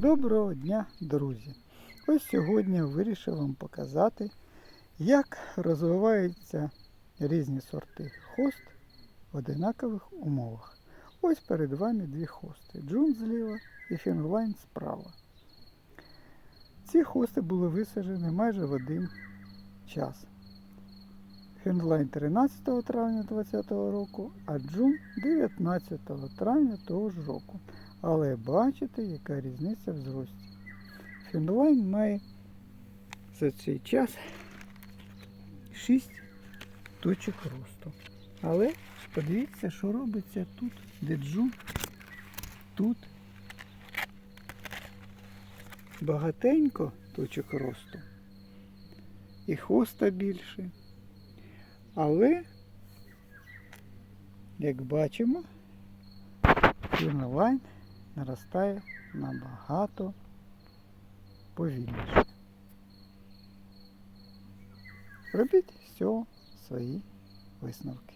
Доброго дня, друзі! Ось сьогодні вирішив вам показати, як розвиваються різні сорти хост в одинакових умовах. Ось перед вами дві хости. Джун зліва і фінглайн справа. Ці хости були висаджені майже в один час. Фінлайн 13 травня 2020 року, а Джун 19 травня того ж року. Але бачите, яка різниця в зрості. Фінлайн має за цей час 6 точок росту. Але подивіться, що робиться тут, де джун, тут багатенько точок росту. І хвоста більше. Але, як бачимо, фінлайн наростає набагато повільніше. Робіть з свої висновки.